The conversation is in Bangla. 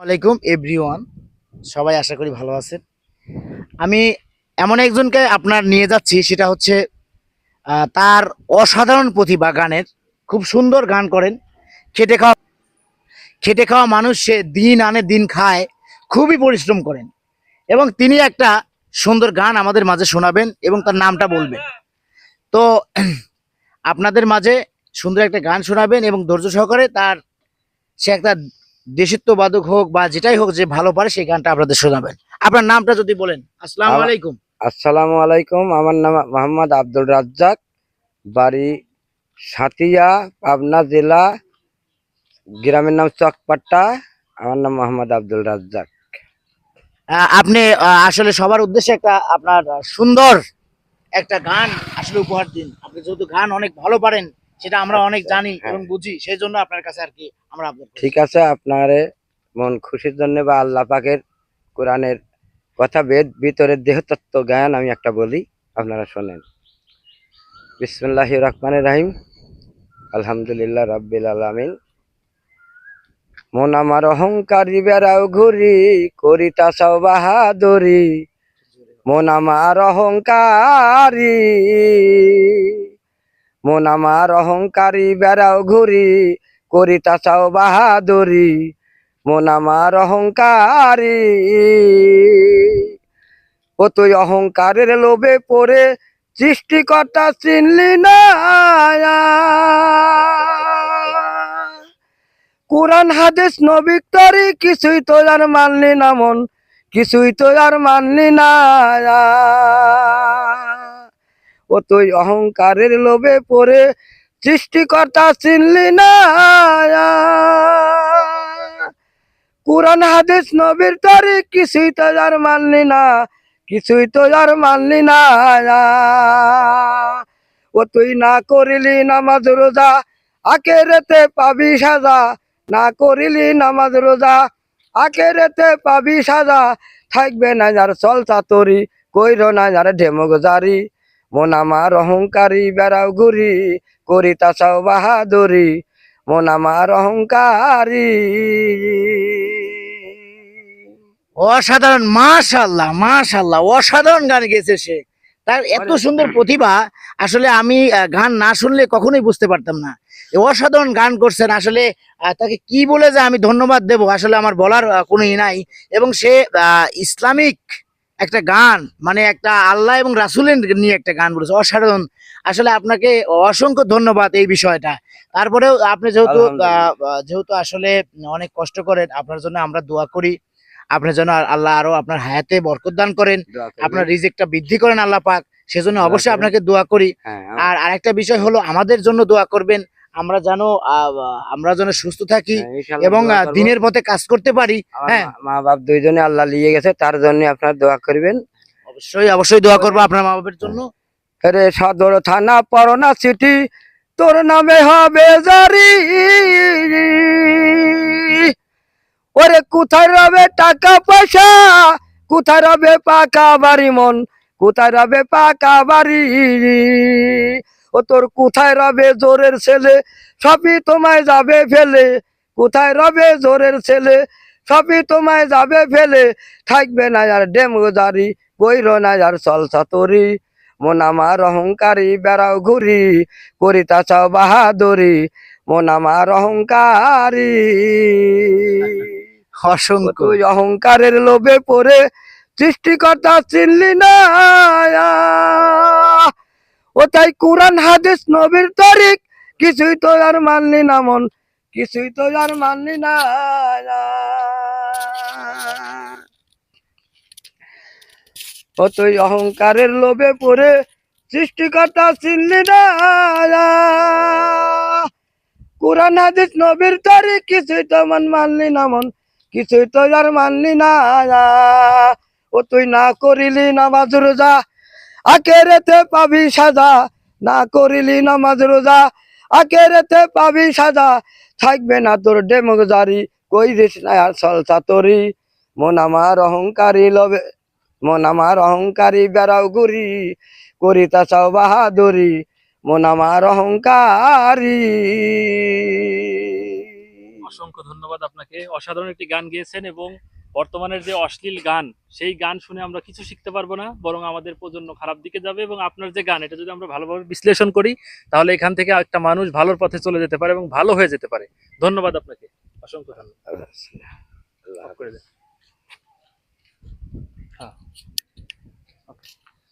আলাইকুম এভরিওয়ান সবাই আশা করি ভালো আছেন। আমি এমন একজনকে আপনার নিয়ে যাচ্ছি, সেটা হচ্ছে তার অসাধারণ প্রতিভা গানের। খুব সুন্দর গান করেন। খেটে খাওয়া খেটে খাওয়া মানুষ, সে দিন আনে দিন খায়, খুবই পরিশ্রম করেন। এবং তিনি একটা সুন্দর গান আমাদের মাঝে শোনাবেন এবং তার নামটা বলবেন। তো, আপনাদের মাঝে সুন্দর একটা গান শোনাবেন এবং ধৈর্য সহকারে তার, সে একটা দেশিত্ববাদক হোক বা যেটাই হোক যে ভালো পারে সেই গানটা আপনাদের শোনাবেন। আপনার নামটা যদি বলেন। আসসালামু আলাইকুম। আসসালামু আলাইকুম। আমার নাম মোহাম্মদ আব্দুল রাজ্জাক। বাড়ি সাতিয়া পাবনা জেলা গ্রামের নাম চকপাট্টা। আমার নাম মোহাম্মদ আব্দুল রাজ্জাক। আপনি আসলে সবার উদ্দেশ্যে একটা আপনার সুন্দর একটা গান আসলে উপহার দিন। আপনি যেহেতু গান অনেক ভালো পারেন সেটা আমরা অনেক জানি হ্যাঁ। এবং বুঝি সেই জন্য আপনার কাছে আর কি আমরা ঠিক আছে আপনারে মন খুশির জন্য বা আল্লাহ পাকের কোরআনের কথা বেদ ভিতরের দেহতত্ত্ব জ্ঞান আমি একটা বলি আপনারা শোনেন। বিসমুল্লাহ রহমানের রাহিম। আলহামদুলিল্লাহ রাব্বিল আলামিন। মন আমার অহংকারী বেড়াও ঘুরি করি তাসাও বাহাদুরি। মন আমার অহংকারী। মন আমার অহংকারী বেড়াও ঘুরি করি তাসাও বাহাদুরি। মন আমার অহংকারী, ও তুই অহংকারের লোভে পড়ে, সৃষ্টিকর্তা চিনলি না। কোরআন, হাদিস নবী তরি কিছুই তো আর মানলি না মন, কিছুই তো আর মানলি না। ও তুই অহংকারের লোভে পড়ে সৃষ্টিকর্তা চিনলি না। কোরআন, হাদিস, নবীর তরি কিছুই তো আর মানলি না, কিছুই তো আর মানলি না। ও তুই না করিলি নামাজ রোজা আকেরেতে পাবি সাজা। না করিলি নামাজ রোজা আকেরেতে পাবি সাজা। থাকবে না যার চলতা তরি, কইর না যার ঢেমক জারি। মন আমার অহংকারী বেড়াও ঘুরি করি তাছাও বাহাদুরি। মন আমার অহংকারী। অসাধারণ মাশাল্লাহ মাশাল্লাহ অসাধারণ গান গেয়েছে সে। তার এত সুন্দর প্রতিভা আসলে আমি গান না শুনলে কখনোই বুঝতে পারতাম না। অসাধারণ গান করছেন আসলে তাকে কি বলে যে আমি ধন্যবাদ দেব আসলে আমার বলার কোনো ই নাই। এবং সে ইসলামিক একটা গান মানে একটা আল্লাহ এবং রাসুলের নিয়ে একটা গান বলেছে। অসাধারণ। আসলে আপনাকে অসংখ্য ধন্যবাদ এই বিষয়টা। তারপরেও আপনি যেহেতু আহ, যেহেতু আসলে অনেক কষ্ট করেন আপনার জন্য আমরা দোয়া করি। আপনার জন্য আল্লাহ আরও আপনার হায়াতে বরকত দান করেন। আপনার রিজেক্টটা বৃদ্ধি করেন আল্লাহ পাক। সেজন্য অবশ্যই আপনাকে দোয়া করি। হ্যাঁ। আর আরেকটা বিষয় হলো আমাদের জন্য দোয়া করবেন। আমরা যেন আমরা যেন সুস্থ থাকি হ্যাঁ, এবং। দিনের পথে কাজ করতে পারি হ্যাঁ। মা- বাপ দুইজনে আল্লাহ লিয়ে গেছে তার জন্য আপনার দোয়া করবেন। অবশ্যই অবশ্যই দোয়া করব আপনার মা বাবার জন্য। রে সদর থানা পরনা সিটি তোর নামে হবে জারি। ওরে কোথায় রবে টাকা পয়সা? কোথায় রবে পাকা বাড়ি মন? কোথায় রবে পাকা বাড়ি? ও তোর কোথায় রবে জোরের ছেলে? সবই তোমায় যাবে ফেলে। কোথায় রবে জোরের ছেলে? সবই তোমায় যাবে ফেলে। থাকবে না আর ডেমোজারি কইর না আর চলছা তোরি মন আমার অহংকারী বেড়াও ঘুরি করিতা চাও বাহাদুরি। মন আমার অহংকারী। অসংখ্য। অহংকারের লোভে পড়ে সৃষ্টিকর্তা চিনলি না। ও তাই কোরআন, হাদিস, নবীর তারিখ কিছুই তো আর মানলি না মন, কিছুই তো আর মানলি না। ও তুই অহংকারের লোভে পড়ে সৃষ্টিকর্তা চিনলি না। কোরআন, হাদিস, নবীর তারিখ কিছুই তো মন মানলি না মন, কিছুই তো আর মানলি না। ও তুই না করিলি নামাজ রোজা আকেরেতে পাবি সাজা, না করিলি নামাজ রোজা। আকেরেতে পাবি সাজা, থাকবে না তোর ডেমক জারি। কই দিস না আর সলসা তোরি মন আমার অহংকারী লবে মন আমার অহংকারী বেড়াও ঘুরি করি তা চাও বাহাদুরি, মন আমার অহংকারী। অসংখ্য ধন্যবাদ আপনাকে। অসাধারণ একটি গান গেয়েছেন এবং বর্তমানের যে অশ্লীল গান সেই গান শুনে আমরা কিছু শিখতে পারব না বরং আমাদের প্রজন্ম খারাপ দিকে যাবে এবং আপনার যে গান এটা যদি আমরা ভালোভাবে বিশ্লেষণ করি তাহলে এখান থেকে একটা মানুষ ভালোর পথে চলে যেতে পারে এবং ভালো হয়ে যেতে পারে। ধন্যবাদ আপনাকে। অসংখ্য ধন্যবাদ। করে হ্যাঁ।